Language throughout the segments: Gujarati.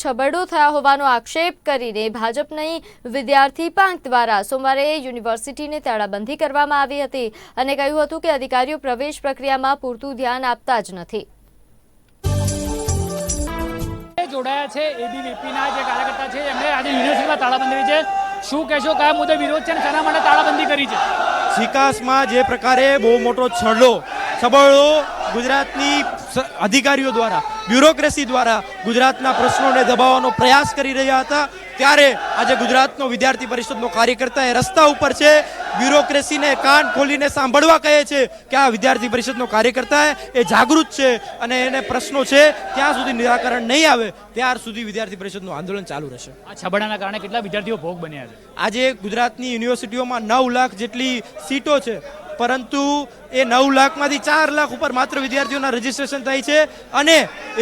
છબરડો થયા હોવાનો આક્ષેપ કરીને ભાજપની વિદ્યાર્થી પાંખ દ્વારા સોમવારે યુનિવર્સિટીને તાળાબંધી કરવામાં આવી હતી અને કહ્યું હતું કે અધિકારીઓ પ્રવેશ પ્રક્રિયામાં પૂરતું ધ્યાન આપતા જ નથી. જોડાયા છે એબીવીપીના જે કાર્યકર્તા છે એમણે આજે યુનિવર્સિટીમાં તાળાબંધી છે. શું કહેશો કયા મુદ્દે વિરોધ છે અને શેના માટે તાળાબંધી કરી છે? વિકાસમાં જે પ્રકારે બહુ મોટો છડો છબળો ગુજરાતની અધિકારીઓ દ્વારા બ્યુરોક્રેસી દ્વારા ગુજરાતના પ્રશ્નોને દબાવવાનો પ્રયાસ કરી રહ્યા હતા. ત્યારે આજે ગુજરાતનો વિદ્યાર્થી પરિષદનો કાર્યકર્તા એ રસ્તા ઉપર છે. બ્યુરોક્રેસીને કાન ખોલીને સાંભળવા કહે છે કે આ વિદ્યાર્થી પરિષદનો કાર્યકર્તા એ જાગૃત છે અને એને પ્રશ્નો છે ત્યાં સુધી નિરાકરણ નહીં આવે ત્યાર સુધી વિદ્યાર્થી પરિષદનું આંદોલન ચાલુ રહેશે. આ છબડાના કારણે કેટલા વિદ્યાર્થીઓ ભોગ બન્યા છે? આજે ગુજરાતની યુનિવર્સિટીઓમાં નવ લાખ જેટલી સીટો છે. પરંતુ એ નવ લાખમાંથી ચાર લાખ ઉપર માત્ર વિદ્યાર્થીઓના રજીસ્ટ્રેશન થાય છે અને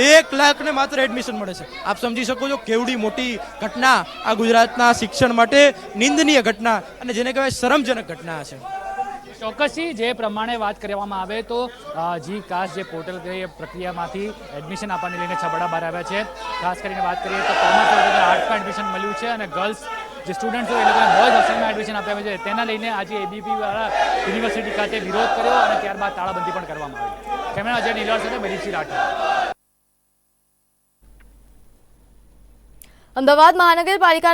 એક લાખને માત્ર એડમિશન મળે છે. આપ સમજી શકો છો કેવડી મોટી ઘટના આ ગુજરાતના શિક્ષણ માટે નિંદનીય ઘટના અને જેને કહેવાય શરમજનક ઘટના છે. ચોક્કસથી જે પ્રમાણે વાત કરવામાં આવે તો જી કાસ જે પોર્ટલ એ પ્રક્રિયામાંથી એડમિશન આપવાને લઈને છબડા બહાર આવ્યા છે. ખાસ કરીને વાત કરીએ તો કોમર્સ આર્ટ્સમાં એડમિશન મળ્યું છે અને ગર્લ્સ જે સ્ટુડન્ટ છે એ લોકોને બોયઝ હોસ્ટેલમાં એડમિશન આપ્યા છે. તેના લઈને આજે એબીપી દ્વારા યુનિવર્સિટી ખાતે વિરોધ કર્યો અને ત્યારબાદ તાળાબંધી પણ કરવામાં આવી. કેમેરા અજય નીલવાર સાથે બરીસિંહ રાઠોડ. અમદાવાદ મહાનગરપાલિકાના